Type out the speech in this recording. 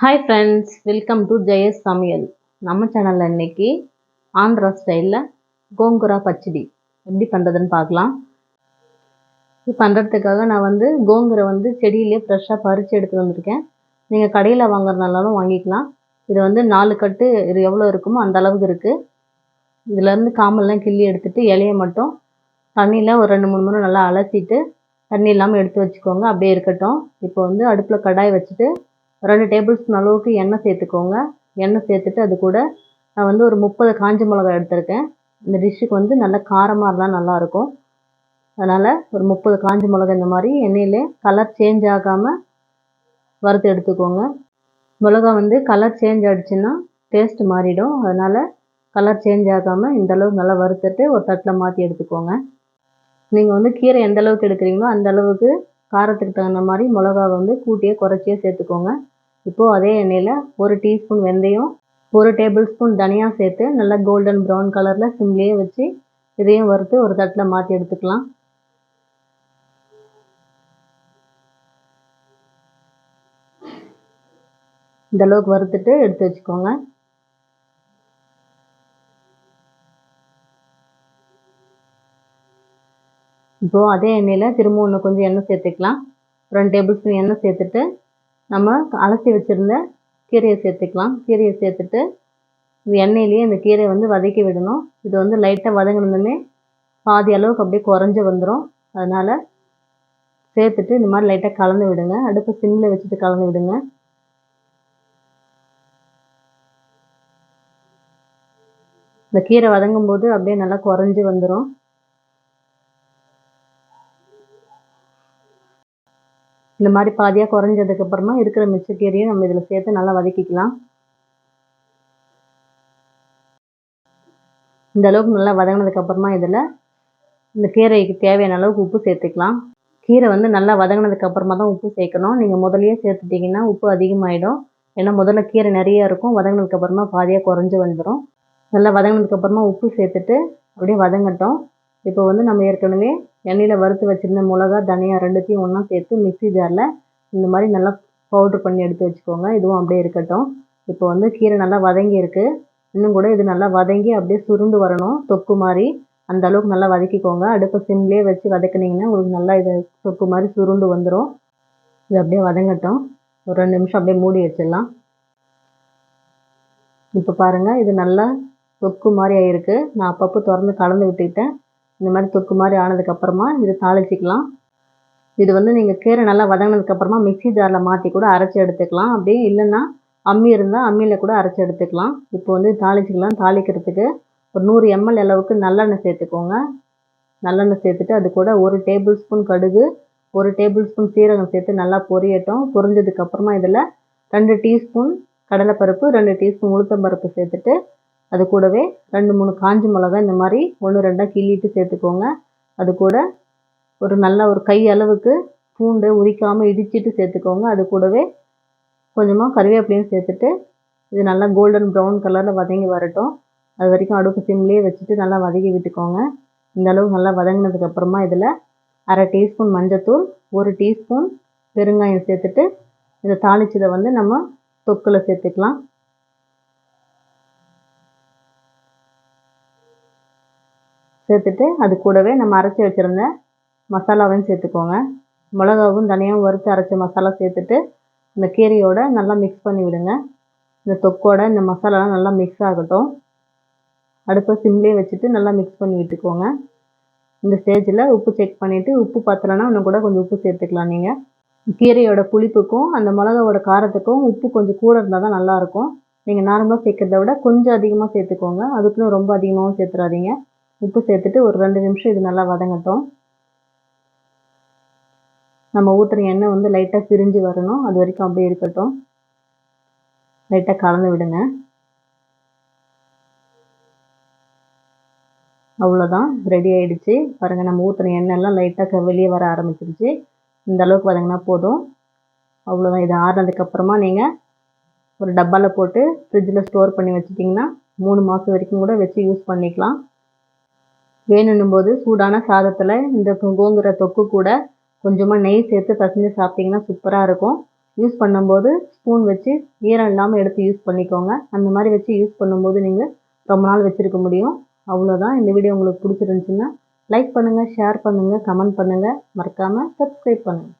Hi friends welcome to Jaya's சமையல் நம்ம சேனலில் இன்றைக்கி ஆந்திரா ஸ்டைலில் கோங்குரா பச்சடி. எப்படி பண்ணுறதுன்னு பார்க்கலாம். இது பண்ணுறதுக்காக நான் வந்து கோங்குரை வந்து செடியிலே ஃப்ரெஷ்ஷாக பறித்து எடுத்துகிட்டு வந்திருக்கேன். நீங்கள் கடையில் வாங்குறதுனாலும் வாங்கிக்கலாம். இது வந்து நாலு கட்டு இது எவ்வளோ இருக்குமோ அந்த அளவுக்கு இருக்குது இதுலேருந்து காமெல்லாம் கிள்ளி எடுத்துகிட்டு இலையை மட்டும் தண்ணியில் ஒரு ரெண்டு மூணு முறை நல்லா அலசிட்டு தண்ணி இல்லாமல் எடுத்து வச்சுக்கோங்க. அப்படியே இருக்கட்டும். இப்போ வந்து அடுப்பில் கடாய் வச்சுட்டு ரெண்டு டேபிள் ஸ்பூன் அளவுக்கு எண்ணெய் சேர்த்துக்கோங்க. எண்ணெய் சேர்த்துட்டு அது கூட நான் வந்து ஒரு முப்பது காஞ்ச மிளகாய் எடுத்திருக்கேன். இந்த டிஷ்ஷுக்கு வந்து நல்லா காரமாக இருந்தால் நல்லாயிருக்கும் அதனால் ஒரு முப்பது காஞ்ச மிளகாய் இந்த மாதிரி எண்ணெயிலே கலர் சேஞ்ச் ஆகாமல் வறுத்து எடுத்துக்கோங்க. மிளகா வந்து கலர் சேஞ்ச் ஆகிடுச்சுன்னா டேஸ்ட் மாறிடும். அதனால் கலர் சேஞ்ச் ஆகாமல் இந்த அளவுக்கு நல்லா வறுத்துட்டு ஒரு தட்டில் மாற்றி எடுத்துக்கோங்க. நீங்கள் வந்து கீரை எந்த அளவுக்கு எடுக்கிறீங்களோ அந்த அளவுக்கு காரத்துக்கு தகுந்த மாதிரி மிளகாவை வந்து கூட்டியே குறைச்சியே சேர்த்துக்கோங்க. இப்போது அதே எண்ணெயில் ஒரு டீஸ்பூன் வெந்தயம் ஒரு டேபிள் ஸ்பூன் தனியாக சேர்த்து நல்லா கோல்டன் ப்ரௌன் கலரில் சிம்லேயே வச்சு இதையும் வறுத்து ஒரு தட்டில் மாற்றி எடுத்துக்கலாம். இந்தளவுக்கு வறுத்துட்டு எடுத்து வச்சுக்கோங்க. இப்போது அதே எண்ணெயில் திரும்ப ஒன்று கொஞ்சம் எண்ணெய் சேர்த்துக்கலாம். ரெண்டு டேபிள் ஸ்பூன் எண்ணெய் சேர்த்துட்டு நம்ம அலசி வச்சுருந்த கீரையை சேர்த்துக்கலாம். கீரையை சேர்த்துட்டு எண்ணெயிலேயே இந்த கீரையை வந்து வதக்கி விடணும். இது வந்து லைட்டாக வதங்கினதுமே பாதி அளவுக்கு அப்படியே குறைஞ்சி வந்துடும் அதனால் சேர்த்துட்டு இந்த மாதிரி லைட்டாக கலந்து விடுங்க. அடுப்பு சிம்மில் வச்சுட்டு கலந்து விடுங்க. இந்த கீரை வதங்கும் போது அப்படியே நல்லா குறைஞ்சி வந்துடும் இந்த மாதிரி பாதியாக குறைஞ்சதுக்கப்புறமா இருக்கிற மிச்ச கீரையும் நம்ம இதில் சேர்த்து நல்லா வதக்கிக்கலாம். இந்த அளவுக்கு நல்லா வதங்கினதுக்கப்புறமா இதில் இந்த கீரைக்கு தேவையான அளவுக்கு உப்பு சேர்த்துக்கலாம். கீரை வந்து நல்லா வதங்கினதுக்கப்புறமா தான் உப்பு சேர்க்கணும். நீங்கள் முதலையே சேர்த்துட்டிங்கன்னா உப்பு அதிகமாகிடும் ஏன்னா முதல்ல கீரை நிறைய இருக்கும். வதங்கினதுக்கப்புறமா பாதியாக குறைஞ்சி வந்துடும் நல்லா வதங்கினதுக்கப்புறமா உப்பு சேர்த்துட்டு அப்படியே வதங்கட்டும். இப்போ வந்து நம்ம ஏற்கனவே எண்ணெயில் வறுத்து வச்சுருந்த மிளகா தனியா ரெண்டுத்தையும் ஒன்றா சேர்த்து மிக்ஸி ஜாரில் இந்த மாதிரி நல்லா பவுட்ரு பண்ணி எடுத்து வச்சுக்கோங்க. இதுவும் அப்படியே இருக்கட்டும். இப்போ வந்து கீரை நல்லா வதங்கி இருக்குது இன்னும் கூட இது நல்லா வதங்கி அப்படியே சுருண்டு வரணும். தொக்கு மாதிரி. அந்த அளவுக்கு நல்லா வதக்கிக்கோங்க. அடுப்பை சிம்லேயே வச்சு வதக்குனிங்கன்னா உங்களுக்கு நல்லா இது தொக்கு மாதிரி சுருண்டு வந்துடும் இது அப்படியே வதங்கட்டும். ஒரு ரெண்டு நிமிஷம் அப்படியே மூடி வச்சிடலாம். இப்போ பாருங்கள் இது நல்லா தொக்கு மாதிரி ஆகிருக்கு நான் அப்பப்போ திறந்து கலந்து விட்டுக்கிட்டேன். இந்த மாதிரி தொக்கு மாதிரி ஆனதுக்கப்புறமா இதை தாளிச்சிக்கலாம். இது வந்து நீங்கள் கீரை நல்லா வதங்கினதுக்கப்புறமா மிக்ஸி ஜாரில் மாற்றி கூட அரைச்சி எடுத்துக்கலாம். அப்படியே இல்லைன்னா அம்மி இருந்தால் அம்மியில் கூட அரைச்சி எடுத்துக்கலாம். இப்போ வந்து தாளிச்சிக்கலாம். தாளிக்கிறதுக்கு ஒரு நூறு எம்எல் அளவுக்கு நல்லெண்ணெய் சேர்த்துக்கோங்க. நல்லெண்ணெய் சேர்த்துட்டு அது கூட ஒரு டேபிள் ஸ்பூன் கடுகு ஒரு டேபிள் ஸ்பூன் சீரகம் சேர்த்து நல்லா பொரியட்டும். பொரிஞ்சதுக்கப்புறமா இதில் ரெண்டு டீஸ்பூன் கடலைப்பருப்பு ரெண்டு டீஸ்பூன் உளுத்தம்பருப்பு சேர்த்துட்டு அது கூடவே ரெண்டு மூணு காஞ்ச மிளகா இந்த மாதிரி ஒன்று ரெண்டாக கிள்ளிட்டு சேர்த்துக்கோங்க. அது கூட ஒரு நல்ல ஒரு கை அளவுக்கு பூண்டு உரிக்காமல் இடிச்சிட்டு சேர்த்துக்கோங்க. அது கூடவே கொஞ்சமாக கருவேப்பிலையும் சேர்த்துட்டு இது நல்லா கோல்டன் ப்ரௌன் கலரில் வதங்கி வரட்டும். அது வரைக்கும் அடுப்பு சிம்லேயே வச்சுட்டு நல்லா வதக்கி விட்டுக்கோங்க. இந்த அளவு நல்லா வதங்கினதுக்கப்புறமா இதில் அரை டீஸ்பூன் மஞ்சத்தூள் ஒரு டீஸ்பூன் பெருங்காயம் சேர்த்துட்டு இதை தாளிச்சதை வந்து நம்ம தொக்கில் சேர்த்துக்கலாம். சேர்த்துட்டு அது கூடவே நம்ம அரைச்சி வச்சுருந்த மசாலாவையும் சேர்த்துக்கோங்க. மிளகாவும் தனியாகவும் வறுத்து அரைச்ச மசாலா சேர்த்துட்டு இந்த கீரையோட நல்லா மிக்ஸ் பண்ணி விடுங்க. இந்த தொக்கோட இந்த மசாலாலாம் நல்லா மிக்ஸ் ஆகட்டும். அடுப்பை சிம்லேயே வச்சுட்டு நல்லா மிக்ஸ் பண்ணி விட்டுக்கோங்க. இந்த ஸ்டேஜில் உப்பு செக் பண்ணிவிட்டு உப்பு பத்தலைன்னா இன்னும் கூட கொஞ்சம் உப்பு சேர்த்துக்கலாம் நீங்கள் கீரையோட புளிப்புக்கும் அந்த மிளகாவோட காரத்துக்கும் உப்பு கொஞ்சம் கூட இருந்தால் தான் நல்லாயிருக்கும் நீங்கள் நார்மலாக சேர்க்குறத விட கொஞ்சம் அதிகமாக சேர்த்துக்கோங்க. அதுக்குன்னு ரொம்ப அதிகமாகவும் சேர்த்துறாதீங்க. உப்பு சேர்த்துட்டு ஒரு ரெண்டு நிமிஷம் இது நல்லா வதங்கட்டும். நம்ம ஊற்றுற எண்ணெய் வந்து லைட்டாக பிரிஞ்சு வரணும். அது வரைக்கும் அப்படியே இருக்கட்டும். லைட்டாக கலந்து விடுங்க. அவ்வளோதான் ரெடி ஆகிடுச்சு பாருங்கள் நம்ம ஊற்றுன எண்ணெய்லாம் லைட்டாக வெளியே வர ஆரம்பிச்சிருச்சு. இந்த அளவுக்கு வதங்கினா போதும். அவ்வளோதான் இது ஆறுனதுக்கப்புறமா நீங்கள் ஒரு டப்பாவில் போட்டு ஃப்ரிட்ஜில் ஸ்டோர் பண்ணி வச்சுட்டிங்கன்னா மூணு மாதம் வரைக்கும் கூட வச்சு யூஸ் பண்ணிக்கலாம். வேணுன்னும் போது சூடான சாதத்தில் இந்த கோங்குர தொக்கு கூட கொஞ்சமாக நெய் சேர்த்து பசஞ்சு சாப்பிட்டிங்கன்னா சூப்பராக இருக்கும். யூஸ் பண்ணும்போது ஸ்பூன் வச்சு ஈரம் இல்லாமல் எடுத்து யூஸ் பண்ணிக்கோங்க. அந்த மாதிரி வச்சு யூஸ் பண்ணும்போது நீங்கள் ரொம்ப நாள் வச்சுருக்க முடியும். அவ்வளோதான் இந்த வீடியோ உங்களுக்கு பிடிச்சிருந்துச்சின்னா லைக் பண்ணுங்கள் ஷேர் பண்ணுங்கள் கமெண்ட் பண்ணுங்கள் மறக்காமல் சப்ஸ்கிரைப் பண்ணுங்கள்